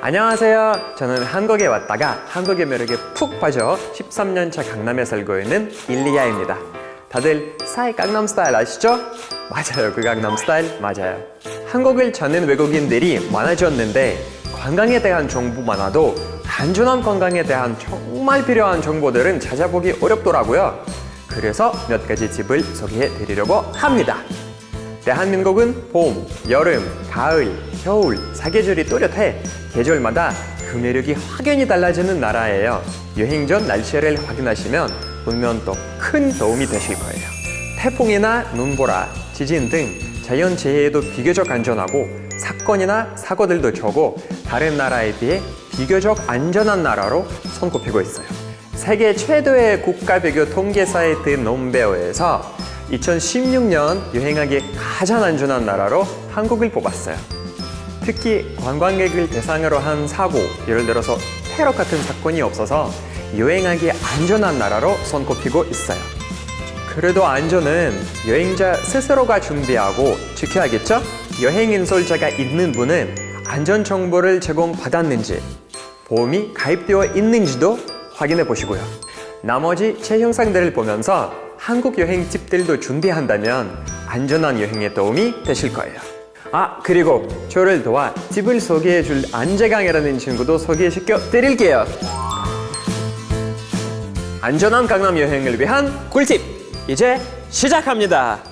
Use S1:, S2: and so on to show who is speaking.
S1: 안녕하세요. 저는 한국에 왔다가 한국의 매력에 푹 빠져 13년차 강남에 살고 있는 일리아입니다. 다들 사이 강남 스타일 아시죠? 맞아요. 그 강남 스타일 맞아요. 한국을 찾는 외국인들이 많아졌는데 관광에 대한 정보 많아도 단순한 관광에 대한 정말 필요한 정보들은 찾아보기 어렵더라고요. 그래서 몇 가지 팁을 소개해 드리려고 합니다. 대한민국은 봄, 여름, 가을, 겨울 사계절이 또렷해 계절마다 그 매력이 확연히 달라지는 나라예요. 여행 전 날씨를 확인하시면 분명 또 큰 도움이 되실 거예요. 태풍이나 눈보라, 지진 등 자연 재해에도 비교적 안전하고 사건이나 사고들도 적고 다른 나라에 비해 비교적 안전한 나라로 손꼽히고 있어요. 세계 최대의 국가 비교 통계 사이트 nombeo에서 2016년 여행하기 가장 안전한 나라로 한국을 뽑았어요. 특히 관광객을 대상으로 한 사고, 예를 들어서 테러 같은 사건이 없어서 여행하기 안전한 나라로 손꼽히고 있어요. 그래도 안전은 여행자 스스로가 준비하고 지켜야겠죠? 여행 인솔자가 있는 분은 안전 정보를 제공받았는지, 보험이 가입되어 있는지도 확인해 보시고요. 나머지 제 영상들을 보면서 한국 여행 팁들도 준비한다면 안전한 여행에 도움이 되실 거예요. 아, 그리고 저를 도와 팁을 소개해 줄 안재강이라는 친구도 소개시켜 드릴게요. 안전한 강남 여행을 위한 꿀팁! 이제 시작합니다.